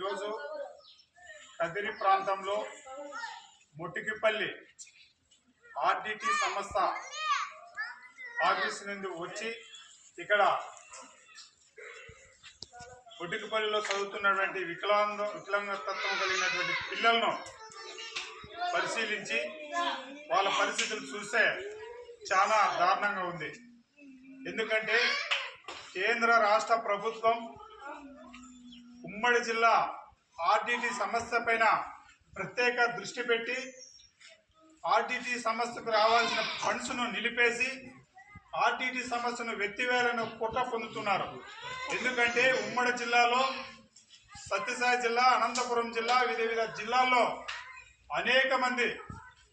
ఈరోజు కదిరి ప్రాంతంలో మొట్టికిపల్లి ఆర్డిటి సంస్థ ఆఫీస్ నుండి వచ్చి ఇక్కడ మొట్టికిపల్లిలో చదువుతున్నటువంటి వికలాంగ వికలాంగతత్వం కలిగినటువంటి పిల్లలను పరిశీలించి వాళ్ళ పరిస్థితులు చూస్తే చాలా దారుణంగా ఉంది. ఎందుకంటే కేంద్ర రాష్ట్ర ప్రభుత్వం ఉమ్మడి జిల్లా ఆర్డిటి సమస్య పైన ప్రత్యేక దృష్టి పెట్టి ఆర్డిటి సమస్యకు రావాల్సిన ఫండ్స్ను నిలిపేసి ఆర్టీటీ సమస్యను వెత్తివేయాలని కుట్ర పొందుతున్నారు. ఎందుకంటే ఉమ్మడి జిల్లాలో సత్యసాయి జిల్లా అనంతపురం జిల్లా వివిధ వివిధ జిల్లాల్లో అనేక మంది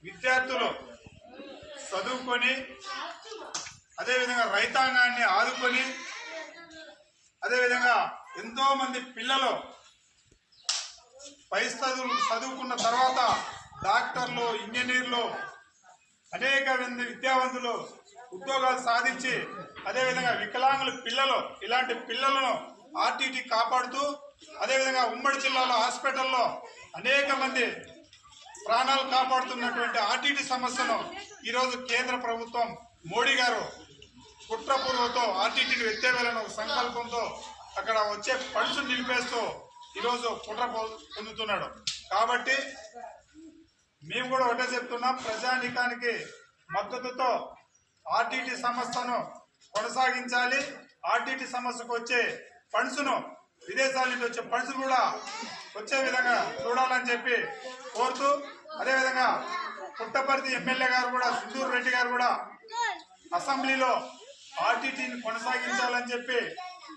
విద్యార్థులు చదువుకొని అదేవిధంగా రైతాంగాన్ని ఆదుకొని అదేవిధంగా ఎంతో మంది పిల్లలు పై చదువులు చదువుకున్న తర్వాత డాక్టర్లు ఇంజనీర్లు అనేక మంది విద్యావంతులు ఉద్యోగాలు సాధించి అదేవిధంగా వికలాంగుల పిల్లలు ఇలాంటి పిల్లలను ఆర్టీటీ కాపాడుతూ అదేవిధంగా ఉమ్మడి జిల్లాలో హాస్పిటల్లో అనేక మంది ప్రాణాలు కాపాడుతున్నటువంటి ఆర్టీటీ సమస్యను ఈరోజు కేంద్ర ప్రభుత్వం మోడీ గారు కుట్రపూర్వతో ఆర్టీటీని ఎత్తేవేలన సంకల్పంతో అక్కడ వచ్చే ఫండ్స్ నిలిపేస్తూ ఈరోజు కుట్ర పొ- పొందుతున్నాడు. కాబట్టి మేము కూడా ఒకటే చెప్తున్నాం ప్రజానికానికి మద్దతుతో ఆర్టీటీ సంస్థను కొనసాగించాలి. ఆర్టీటీ సంస్థకు వచ్చే ఫండ్స్ను విదేశాల నుంచి వచ్చే ఫండ్స్ కూడా వచ్చే విధంగా చూడాలని చెప్పి కోరుతూ అదేవిధంగా పుట్టపర్తి ఎమ్మెల్యే గారు కూడా సుందూరు రెడ్డి గారు కూడా అసెంబ్లీలో ఆర్టీటీని కొనసాగించాలని చెప్పి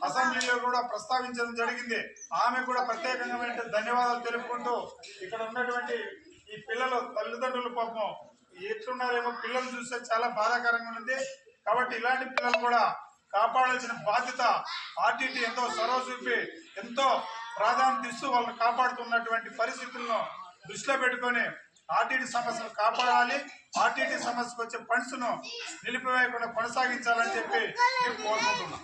అసెంబ్లీలో కూడా ప్రస్తావించడం జరిగింది. ఆమె కూడా ప్రత్యేకంగా ధన్యవాదాలు తెలుపుకుంటూ ఇక్కడ ఉన్నటువంటి ఈ పిల్లలు తల్లిదండ్రులు పాపం ఎట్లున్నారేమో పిల్లలు చూస్తే చాలా బాధాకరంగా ఉంది. కాబట్టి ఇలాంటి పిల్లలు కూడా కాపాడాల్సిన బాధ్యత ఆర్టీటీ ఎంతో చొరవ చూపి ఎంతో ప్రాధాన్యత ఇస్తూ వాళ్ళని కాపాడుతున్నటువంటి పరిస్థితులను దృష్టిలో పెట్టుకొని ఆర్టీటీ సమస్యను కాపాడాలి. ఆర్టీటీ సమస్యకు వచ్చే ఫండ్స్ను నిలిపివేయకుండా కొనసాగించాలని చెప్పి నేను కోరుకుంటున్నాం.